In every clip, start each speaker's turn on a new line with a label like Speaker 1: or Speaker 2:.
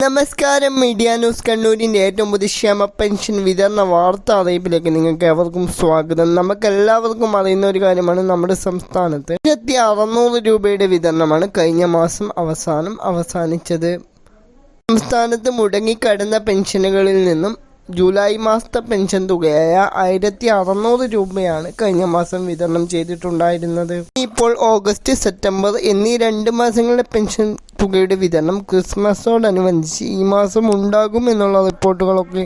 Speaker 1: നമസ്കാരം. Media news കണ്ണൂരിന്റെ ഏറ്റവും പുതിയ ക്ഷേമ പെൻഷൻ വിതരണ വാർത്താ അറിയിപ്പിലേക്ക് നിങ്ങൾക്ക് എവർക്കും സ്വാഗതം. നമുക്ക് എല്ലാവർക്കും അറിയുന്ന ഒരു കാര്യമാണ് നമ്മുടെ സംസ്ഥാനത്ത് ആയിരത്തി അറുന്നൂറ് രൂപയുടെ വിതരണമാണ് കഴിഞ്ഞ മാസം അവസാനം അവസാനിച്ചത്. സംസ്ഥാനത്ത് മുടങ്ങിക്കിടന്ന പെൻഷനുകളിൽ നിന്നും ജൂലൈ മാസത്തെ പെൻഷൻ തുകയായ ആയിരത്തി അറുന്നൂറ് രൂപയാണ് കഴിഞ്ഞ മാസം വിതരണം ചെയ്തിട്ടുണ്ടായിരുന്നത്. ഇപ്പോൾ ഓഗസ്റ്റ് സെപ്റ്റംബർ എന്നീ രണ്ട് മാസങ്ങളിലെ പെൻഷൻ തുകയുടെ വിതരണം ക്രിസ്മസോടനുബന്ധിച്ച് ഈ മാസം ഉണ്ടാകും എന്നുള്ള റിപ്പോർട്ടുകളൊക്കെ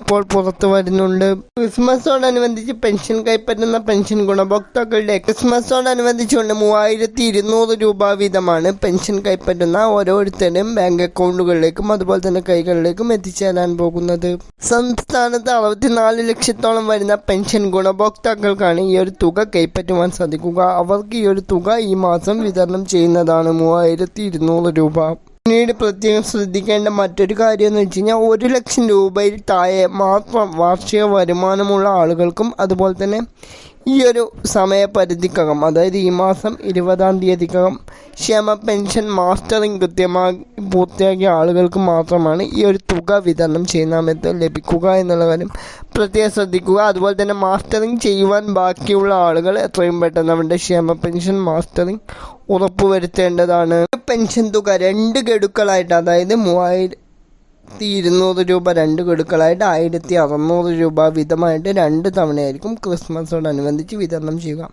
Speaker 1: ഇപ്പോൾ പുറത്തു വരുന്നുണ്ട്. ക്രിസ്മസോടനുബന്ധിച്ച് പെൻഷൻ കൈപ്പറ്റുന്ന പെൻഷൻ ഗുണഭോക്താക്കളുടെ ക്രിസ്മസോടനുബന്ധിച്ചുകൊണ്ട് മൂവായിരത്തി ഇരുന്നൂറ് രൂപ വീതമാണ് പെൻഷൻ കൈപ്പറ്റുന്ന ഓരോരുത്തരും ബാങ്ക് അക്കൗണ്ടുകളിലേക്കും അതുപോലെ തന്നെ കൈകളിലേക്കും എത്തിച്ചേരാൻ പോകുന്നത്. സംസ്ഥാനത്ത് അറുപത്തിനാല് ലക്ഷത്തോളം വരുന്ന പെൻഷൻ ഗുണഭോക്താക്കൾക്കാണ് ഈ ഒരു തുക കൈപ്പറ്റുവാൻ സാധിക്കുക. അവർക്ക് ഈ ഒരു തുക ഈ മാസം വിതരണം ചെയ്യുന്നതാണ് മൂവായിരത്തി ഇരുന്നൂറ് രൂപ. പിന്നീട് പ്രത്യേകം ശ്രദ്ധിക്കേണ്ട മറ്റൊരു കാര്യം എന്ന് വെച്ച് കഴിഞ്ഞാൽ ഒരു ലക്ഷം രൂപയിൽ താഴെ മാത്രം വാർഷിക വരുമാനമുള്ള ആളുകൾക്കും അതുപോലെ തന്നെ ഈ ഒരു സമയപരിധിക്കകം അതായത് ഈ മാസം ഇരുപതാം തീയതിക്കകം ക്ഷേമ പെൻഷൻ മാസ്റ്ററിങ് കൃത്യമായി പൂർത്തിയാക്കിയ ആളുകൾക്ക് മാത്രമാണ് ഈ ഒരു തുക വിതരണം ചെയ്യുന്ന സമയത്ത് ലഭിക്കുക എന്നുള്ള കാര്യം പ്രത്യേകം ശ്രദ്ധിക്കുക. അതുപോലെ തന്നെ മാസ്റ്ററിങ് ചെയ്യുവാൻ ബാക്കിയുള്ള ആളുകൾ എത്രയും പെട്ടെന്ന് അവരുടെ ക്ഷേമ പെൻഷൻ മാസ്റ്ററിങ് ഉറപ്പുവരുത്തേണ്ടതാണ്. പെൻഷൻ തുക രണ്ട് ഗഡുക്കളായിട്ട് അതായത് മൂവായിരത്തി ഇരുന്നൂറ് രൂപ രണ്ട് ഗഡുക്കളായിട്ട് ആയിരത്തി അറുന്നൂറ് രൂപ വീതമായിട്ട് രണ്ട് തവണയായിരിക്കും ക്രിസ്മസോടനുബന്ധിച്ച് വിതരണം ചെയ്യുക.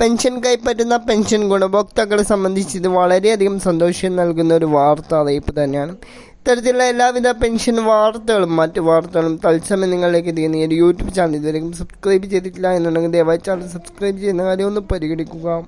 Speaker 1: പെൻഷൻ കൈപ്പറ്റുന്ന പെൻഷൻ ഗുണഭോക്താക്കളെ സംബന്ധിച്ച് ഇത് വളരെയധികം സന്തോഷം നൽകുന്ന ഒരു വാർത്ത അറിയിപ്പ് തന്നെയാണ്. ഇത്തരത്തിലുള്ള എല്ലാവിധ പെൻഷൻ വാർത്തകളും മറ്റ് വാർത്തകളും തത്സമയം നിങ്ങളിലേക്ക് എത്തിക്കുന്ന ഒരു യൂട്യൂബ് ചാനൽ ഇതുവരെയും സബ്സ്ക്രൈബ് ചെയ്തിട്ടില്ല എന്നുണ്ടെങ്കിൽ ദയവായി ചാനൽ സബ്സ്ക്രൈബ് ചെയ്യുന്ന കാര്യം ഒന്ന് പരിഗണിക്കുക.